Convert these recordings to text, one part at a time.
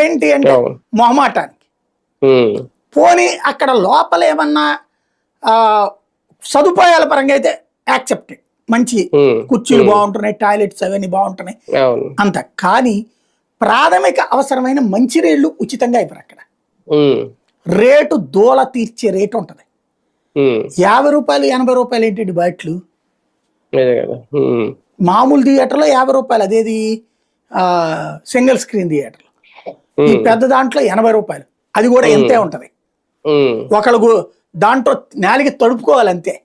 ఏంటి అంటే. మొహమాటానికి. పోనీ అక్కడ లోపల ఏమన్నా సదుపాయాల పరంగా అయితే యాక్సెప్టెడ్. మంచి కుర్చీలు బాగుంటున్నాయి టాయిలెట్స్ అవన్నీ బాగుంటున్నాయి. అంత కానీ ప్రాథమిక అవసరమైన మంచినీళ్ళు ఉచితంగా ఇవ్వరు అక్కడ. రేటు దూల తీర్చే రేటు ఉంటుంది. యాభై రూపాయలు ఎనభై రూపాయలు ఏంటి బయట్లు మామూలు థియేటర్లో యాభై రూపాయలు. అదేది? సింగిల్ స్క్రీన్ థియేటర్లో. ఈ పెద్ద దాంట్లో ఎనభై రూపాయలు. అది కూడా ఎంతే ఉంటది. ఒకళ్ళు దాంట్లో నాలిగి తడుపుకోవాలి అంతే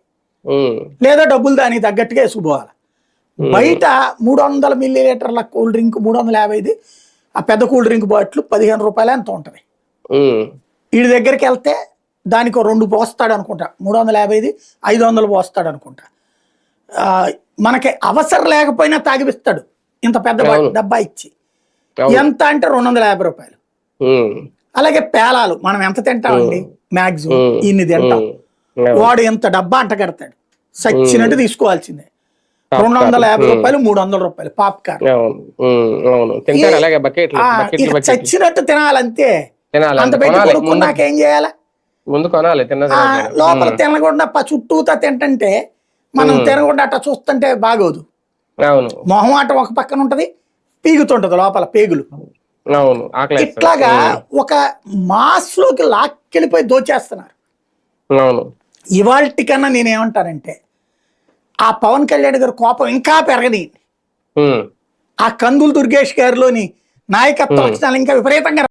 లేదా డబ్బులు దానికి తగ్గట్టుగా వేసుకుపోవాలి. బయట మూడు వందల మిల్లీ లీటర్ల కూల్ డ్రింక్ మూడు వందల యాభైది ఆ పెద్ద కూల్ డ్రింక్ బాటిల్ పదిహేను రూపాయలు ఎంత ఉంటుంది? వీడి దగ్గరికి వెళ్తే దానికి రెండు పోస్తాడు అనుకుంటా. మూడు వందల యాభైది ఐదు వందలు పోస్తాడు అనుకుంటా. మనకి అవసరం లేకపోయినా తాగిపిస్తాడు. ఇంత పెద్ద. డబ్బా ఇచ్చి. ఎంత అంటే రెండు వందల యాభై రూపాయలు. అలాగే పేలాలు మనం ఎంత తింటామండి? మాక్సిమం ఇన్ని తింటాం. వాడు ఎంత డబ్బా అంట కడతాడు. సచ్చినట్టు తీసుకోవాల్సిందే. రెండు వందల యాభై. రూపాయలు మూడు వందల రూపాయలు పాప్కార్న్. చచ్చినట్టు తినాలంతే. తినాలి అంత పెట్టి కొనుక్కున్నాక ఏం చేయాలి? ముందు కొనాలి. లోపల తినకుండా చుట్టూతా తింటుంటే మనం తినకుండా అట్లా చూస్తుంటే బాగోదు. అవును. మొహమాటం ఒక పక్కన ఉంటది పీగుతుంటది లోపల పేగులు. ఇట్లాగా ఒక మాస్లోకి లాక్కెళ్ళిపోయి దోచేస్తున్నారు. ఇవాల్టి కన్నా నేనేమంటానంటే ఆ పవన్ కళ్యాణ్ గారి కోపం ఇంకా పెరగని ఆ కందులు దుర్గేష్ గారిలోని నాయకత్వ లక్షణాలు ఇంకా విపరీతంగా